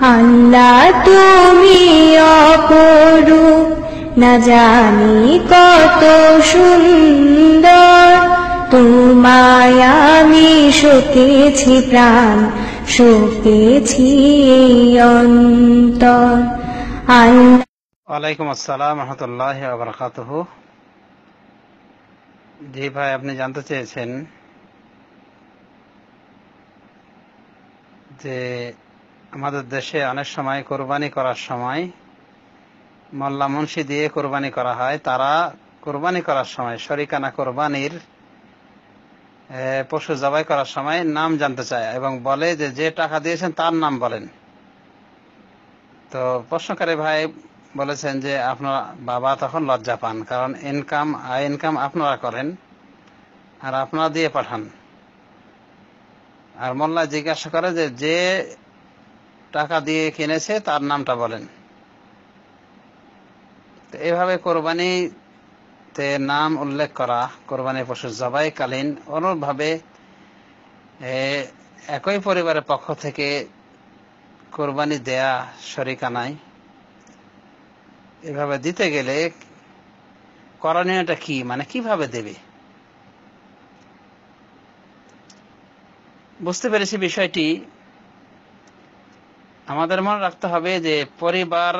আল্লাহ তুমি অপরূপ। না জানি কত সুন্দর। তোমায় আমি সতেছি প্রাণ, সতেছি অন্তর। আল্লাহ ওয়ালাইকুম আসসালাম রহমতুল্লাহ বরকাতহ। জি ভাই, আপনি জানতে চেয়েছেন যে আমাদের দেশে অনেক সময় কোরবানি করার সময় মোল্লা মুন্সি দিয়ে কোরবানি করা হয়। তারা কোরবানি করার সময় শরিকানা কোরবানির পশু জবাই করার সময় নাম জানতে চায় এবং বলে যে যে টাকা দিয়েছেন তার নাম বলেন। তো প্রশ্নকারী ভাই বলেছেন যে, আপনার বাবা তখন লজ্জা পান, কারণ ইনকাম, আয় ইনকাম আপনারা করেন আর আপনারা দিয়ে পাঠান। আর মোল্লা জিজ্ঞাসা করে যে যে টাকা দিয়ে কিনেছে, তার নামটা বলেন। এভাবে কোরবানিতে নাম উল্লেখ করা, কোরবানি পশু জবাইকালীন অনুরূপভাবে একই পরিবারের পক্ষ থেকে কোরবানি দেয়া শরিকানায় এভাবে দিতে গেলে করণীয়টা কি? মানে কীভাবে দেবে? বুঝতে পেরেছি বিষয়টি। আমাদের মনে রাখতে হবে যে পরিবার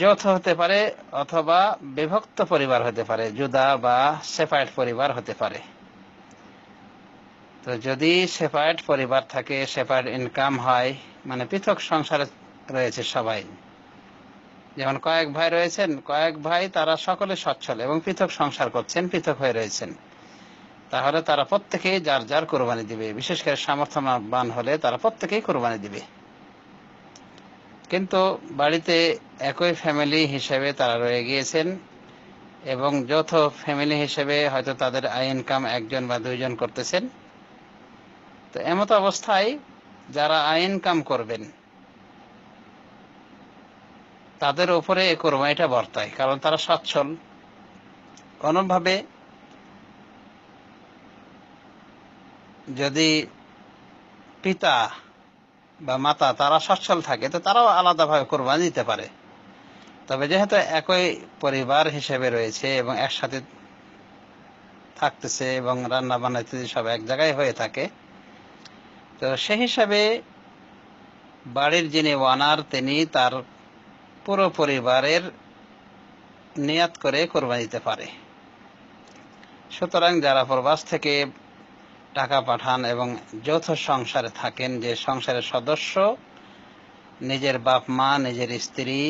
যৌথ হতে পারে অথবা বিভক্ত পরিবার হতে পারে জুদা বা সেপারেট পরিবার হতে পারে। তো যদি সেপারেট পরিবার থাকে সেপারেট ইনকাম হয় মানে পৃথক সংসারে রয়েছে সবাই। যেমন কয়েক ভাই রয়েছেন, কয়েক ভাই তারা সকলে সচ্ছল এবং পৃথক সংসার করছেন, পৃথক হয়ে রয়েছেন। তাহলে তারা প্রত্যেকেই যার যার কোরবানি দিবে। বিশেষ করে সামর্থ্যবান হলে তারা প্রত্যেকেই কোরবানি দিবে। কিন্তু বাড়িতে একই ফ্যামিলি হিসেবে তারা রয়ে গিয়েছেন এবং যৌথ ফ্যামিলি হিসেবে হয়তো তাদের আয় ইনকাম একজন বা দুইজন করতেছেন। তো এমত অবস্থায় যারা আয় ইনকাম করবেন, তাদের উপরে এই কোরবানিটা বর্তায়, কারণ তারা সচ্ছল। কোনোভাবে যদি পিতা বা মাতা তারা সচ্ছল থাকে, তো তারাও আলাদাভাবে কোরবানি দিতে পারে। তবে যেহেতু একই পরিবার হিসেবে রয়েছে এবং একসাথে থাকতেছে এবং রান্না বান্না সব এক জায়গায় হয়ে থাকে, তো সে হিসাবে বাড়ির যিনি ওয়ানার, তিনি তার পুরো পরিবারের নিয়াত করে কোরবানি দিতে পারে। সুতরাং যারা প্রবাস থেকে টাকা পাঠান এবং যৌথ সংসারে থাকেন যে সংসারের সদস্য, নিজের বাপ মা, নিজের স্ত্রী,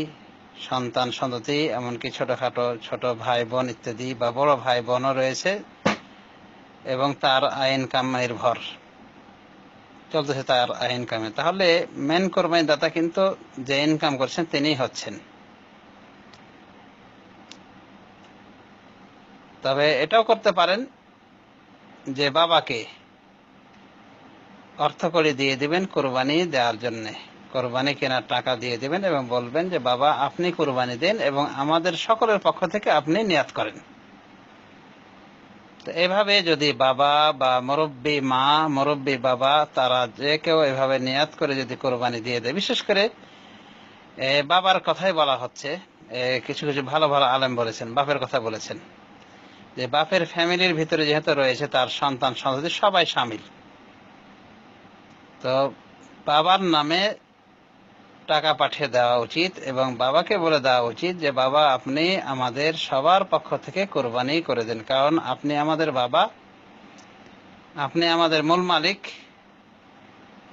সন্তান, সন্ততি, এমনকি ছোটখাটো ছোট ভাই বোন ইত্যাদি বা বড় ভাই বোনও রয়েছে এবং তার আয় ইনকাম নির্ভর। চলতেছে তার আয় ইনকামে তাহলে মেন কোরবানি দাতা কিন্তু যে ইনকাম করছেন তিনি হচ্ছেন। তবে এটাও করতে পারেন যে বাবাকে অর্থ করে দিয়ে দিবেন কোরবানি দেওয়ার জন্য। কোরবানি কেনার টাকা দিয়ে দিবেন এবং বলবেন যে, বাবা, আপনি কোরবানি দেন এবং আমাদের সকলের পক্ষ থেকে আপনি নিয়াত করেন। তো এভাবে যদি বাবা বা মুরব্বী মা, মুরব্বী বাবা, তারা যে কেউ এভাবে নিয়াত করে যদি কোরবানি দিয়ে দেয়, বিশেষ করে বাবার কথাই বলা হচ্ছে। কিছু কিছু ভালো ভালো আলেম বলেছেন, বাপের কথা বলেছেন। যে, বাপের ফ্যামিলির ভিতরে যেহেতু রয়েছে, তার সন্তান সন্ততি সবাই সামিল। তো বাবার নামে টাকা পাঠিয়ে দেওয়া উচিত এবং বাবাকে বলে দেওয়া উচিত যে, বাবা, আপনি আমাদের সবার পক্ষ থেকে কোরবানি করে দেন। কারণ আপনি আমাদের বাবা, আপনি আমাদের মূল মালিক।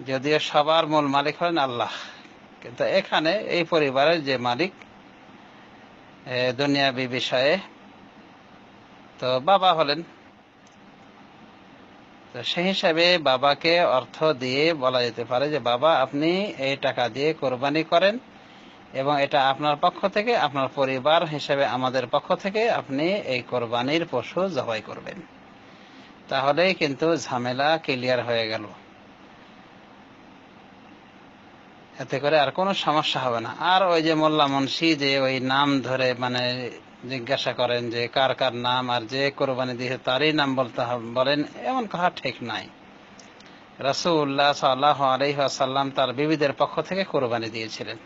যদিও সবার মূল মালিক হলেন আল্লাহ। কিন্তু এখানে এই পরিবারের যে মালিক দুনিয়াবি বিষয়ে, তো বাবা হলেন তো সেই হিসাবে বাবাকে অর্থ দিয়ে বলা যেতে পারে যে, বাবা, আপনি এই টাকা দিয়ে কোরবানি করেন এবং এটা আপনার পক্ষ থেকে, আপনার পরিবার হিসেবে আমাদের পক্ষ থেকে আপনি এই কোরবানির পশু জবাই করবেন। তাহলেই কিন্তু ঝামেলা ক্লিয়ার হয়ে গেল। এতে করে আর কোনো সমস্যা হবে না। আর ওই যে মোল্লা মুন্সি যে ওই নাম ধরে মানে জিজ্ঞাসা করেন যে, কার কার নাম আর যে কোরবানি দিয়ে তারই নাম বলতে বলেন, এমন কথা ঠিক নাই। রাসুল্লাহ সাল্লাহ আলহাসাল্লাম তার বিবিদের পক্ষ থেকে কোরবানি দিয়েছিলেন।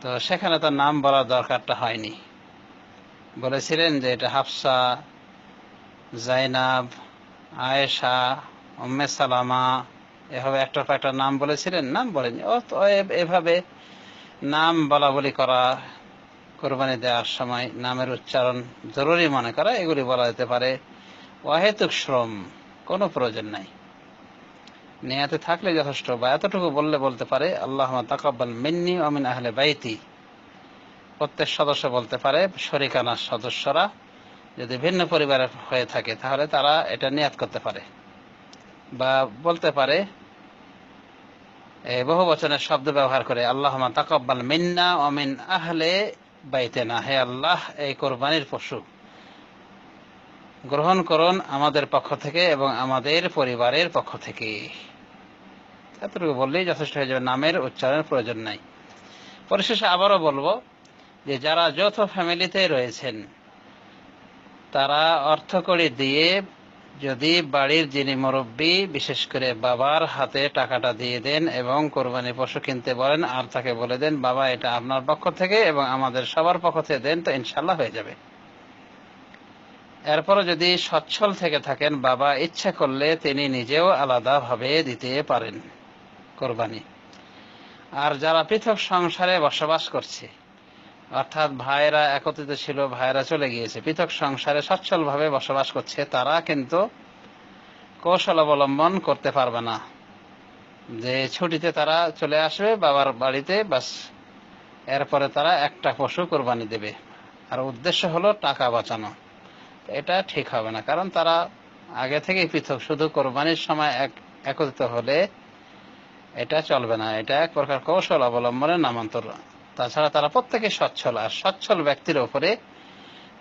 তো সেখানে তার নাম বলার দরকারটা হয়নি। বলেছিলেন যে, এটা হাফসা, জাইনাব, আয়েশা, উম্মে সালামা, এভাবে একটার পর একটা নাম বলেছিলেন, নাম বলেনি এভাবে নাম বলা বলি করা কোরবানি দেওয়ার সময় নামের উচ্চারণ জরুরি মনে করা, এগুলি বলা যেতে পারে অহেতুক শ্রম, কোনো প্রয়োজন নাই। নেয়াতে থাকলে যথেষ্ট, বা এতটুকু বললে বলতে পারে আল্লাহ তাকাব্বাল মিন্নি অমিন আহলে বাইতি। প্রত্যেক সদস্য বলতে পারে, শরিকানার সদস্যরা যদি ভিন্ন পরিবারের হয়ে থাকে, তাহলে তারা এটা নিয়াত করতে পারে। বা বলতে পারে বহু বচনের শব্দ ব্যবহার করে আল্লাহ তাকব্বাল মিন্না অমিন আহলে বাইতে না। হে আল্লাহ, এই কোরবানির পশু গ্রহণ করুন আমাদের পক্ষ থেকে এবং আমাদের পরিবারের পক্ষ থেকে। এতটুকু বললেই যথেষ্ট হয়ে যাবে, নামের উচ্চারণের প্রয়োজন নাই। পরিশেষে আবারও বলব যে, যারা যৌথ ফ্যামিলিতে রয়েছেন, তারা অর্থকড়ি দিয়ে যদি বাড়ির যিনি মুরব্বী, বিশেষ করে বাবার হাতে টাকাটা দিয়ে দেন এবং কোরবানি পশু কিনতে বলেন, আর তাকে বলে দেন, বাবা, এটা আপনার পক্ষ থেকে এবং আমাদের সবার পক্ষ থেকে দেন, তো ইনশাল্লাহ হয়ে যাবে। এরপরও যদি সচ্ছল থেকে থাকেন, বাবা ইচ্ছা করলে তিনি নিজেও আলাদাভাবে দিতে পারেন কোরবানি। আর যারা পৃথক সংসারে বসবাস করছে অর্থাৎ ভাইরা একত্রিত ছিল ভাইরা চলে গিয়েছে। পৃথক সংসারে সচ্ছলভাবে বসবাস করছে, তারা কিন্তু কৌশল অবলম্বন করতে পারবে না। যে ছুটিতে তারা চলে আসবে, বাবার বাড়িতে, বাস। এরপরে তারা একটা পশু কোরবানি দেবে। আর উদ্দেশ্য হলো টাকা বাঁচানো। এটা ঠিক হবে না, কারণ তারা আগে থেকেই পৃথক। শুধু কোরবানির সময় এক একত্রিত হলে এটা চলবে না। এটা এক প্রকার কৌশল অবলম্বনের নামান্তর তাছাড়া তারা প্রত্যেকে সচ্ছল, আর সচ্ছল ব্যক্তির ওপরে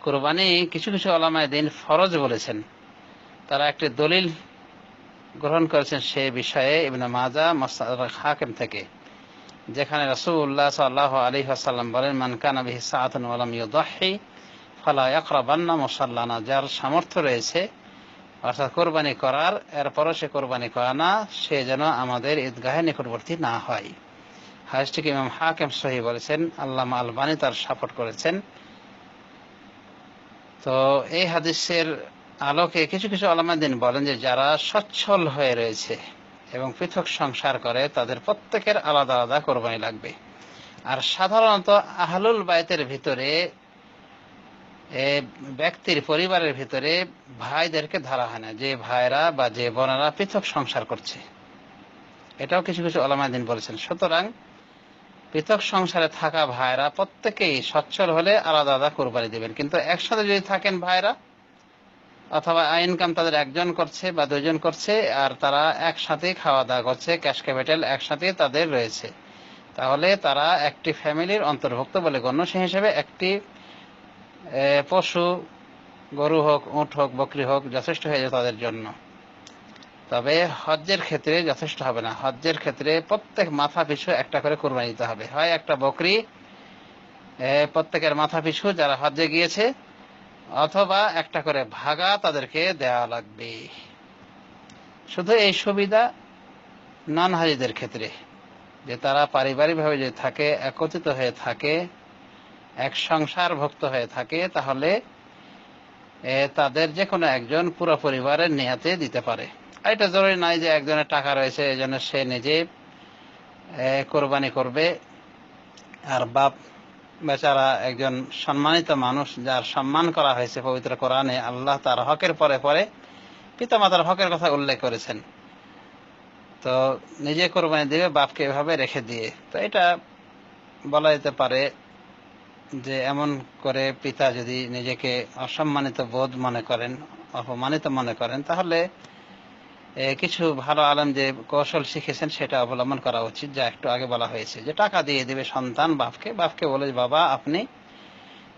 কোরবানি কিছু কিছু আলামায় দিন ফরজ বলেছেন। তারা একটি দলিল গ্রহণ করেছেন সে বিষয়ে ইবনে মাজা হাকিম থেকে, যেখানে রসুল্লাহ সাল্লাহ আলী আসাল্লাম বলেন মানকানা বিহি সাআতুন ওয়ালাম ইউদাহি ফালা ইয়াকরাবান্না মুসাল্লানা। যার সামর্থ্য রয়েছে, অর্থাৎ কোরবানি করার, এরপরও সে কোরবানি করে না, সে যেন আমাদের ঈদগাহে নিকটবর্তী না হয়। হাদিসটিকে ইমাম হাকিম সহি বলেছেন, আল্লামা আলবানি তার সাপোর্ট করেছেন। তো এই হাদিসের আলোকে কিছু কিছু আলমাদিন বলেন যে যারা সচ্ছল হয়ে রয়েছে এবং পৃথক সংসার করে, তাদের প্রত্যেকের আলাদা আলাদা কোরবানি লাগবে। আর সাধারণত আহলুল বায়তের ভিতরে ব্যক্তির পরিবারের ভিতরে ভাইদেরকে ধরা হয় না। যে ভাইরা বা যে বোনেরা পৃথক সংসার করছে। এটাও কিছু কিছু আলামাদিন বলেছেন। সুতরাং পৃথক সংসারে থাকা ভাইরা প্রত্যেকেই সচ্ছল হলে আলাদা আলাদা কোরবানি দেবেন। কিন্তু একসাথে যদি থাকেন ভাইরা, অথবা ইনকাম তাদের একজন করছে বা দুজন করছে, আর তারা একসাথে খাওয়া দাওয়া করছে ক্যাশ ক্যাপিটাল একসাথে তাদের রয়েছে, তাহলে তারা একটি ফ্যামিলির অন্তর্ভুক্ত বলে গণ্য। সে হিসেবে একটি পশু, গরু হোক, উঁট হোক, বকরি হোক, যথেষ্ট হয়ে যায় তাদের জন্য। তবে হজ্জের ক্ষেত্রে যথেষ্ট হবে না। হজ্জের ক্ষেত্রে প্রত্যেক মাথা পিছু একটা করে কোরবানি দিতে হবে। হয় একটা বকরি প্রত্যেকের মাথা পিছু যারা হজ্জে গিয়েছে, অথবা একটা করে ভাগা তাদেরকে দেওয়া লাগবে। শুধু এই সুবিধা নন হাজিদের ক্ষেত্রে, যে তারা পারিবারিকভাবে যদি থাকে, একত্রিত হয়ে থাকে, এক সংসার ভুক্ত হয়ে থাকে, তাহলে তাদের যে কোনো একজন পুরো পরিবারের নিয়াতে দিতে পারে। এটা জরুরি নয় যে একজনের টাকা রয়েছে, এই জন্য সে নিজে কোরবানি করবে। আর বাপ, বেচারা একজন সম্মানিত মানুষ, যার সম্মান করা হয়েছে পবিত্র কোরআনে, আল্লাহ তার হকের পরে পরে পিতামাতার হকের কথা উল্লেখ করেছেন। তো নিজে কোরবানি দিবে, বাপকে এভাবে রেখে দিয়ে। তো এটা বলা যেতে পারে যে এমন করে পিতা যদি নিজেকে অসম্মানিত বোধ মনে করেন, অপমানিত মনে করেন, তাহলে কিছু ভালো আলম যে কৌশল শিখেছেন সেটা অবলম্বন করা উচিত, যা একটু আগে বলা হয়েছে, যে টাকা দিয়ে দেবে সন্তান বাপকে। বাপকে বলে, বাবা, আপনি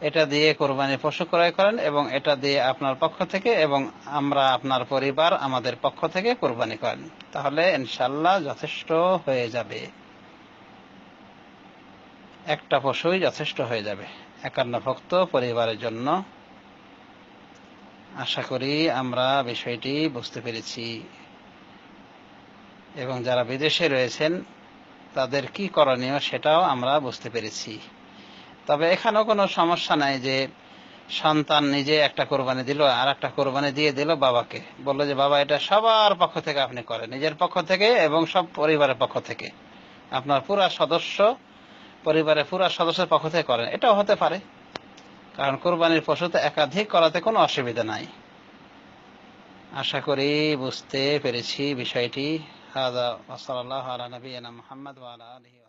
এটা দিয়ে কোরবানি পশু ক্রয় করেন এবং এটা দিয়ে আপনার পক্ষ থেকে এবং আমরা আপনার পরিবার আমাদের পক্ষ থেকে কোরবানি করেন। তাহলে ইনশাল্লাহ যথেষ্ট হয়ে যাবে। একটা পশুই যথেষ্ট হয়ে যাবে। একান্ন ভক্ত পরিবারের জন্য। আশা করি আমরা বিষয়টি বুঝতে পেরেছি। এবং যারা বিদেশে রয়েছেন, তাদের কি করণীয় সেটাও আমরা বুঝতে পেরেছি। তবে এখানেও কোনো সমস্যা নাই যে সন্তান নিজে একটা কোরবানি দিল আর একটা কোরবানি দিয়ে দিল বাবাকে। বলল যে, বাবা, এটা সবার পক্ষ থেকে আপনি করেন, নিজের পক্ষ থেকে এবং সব পরিবারের পক্ষ থেকে। আপনার পুরা সদস্য পরিবারের পুরা সদস্যের পক্ষ থেকে করেন। এটাও হতে পারে। কারণ কোরবানির পশুতে একাধিক করাতে কোনো অসুবিধা নাই। আশা করি বুঝতে পেরেছি বিষয়টি। هذا وصلى الله على نبينا محمد وعلى آله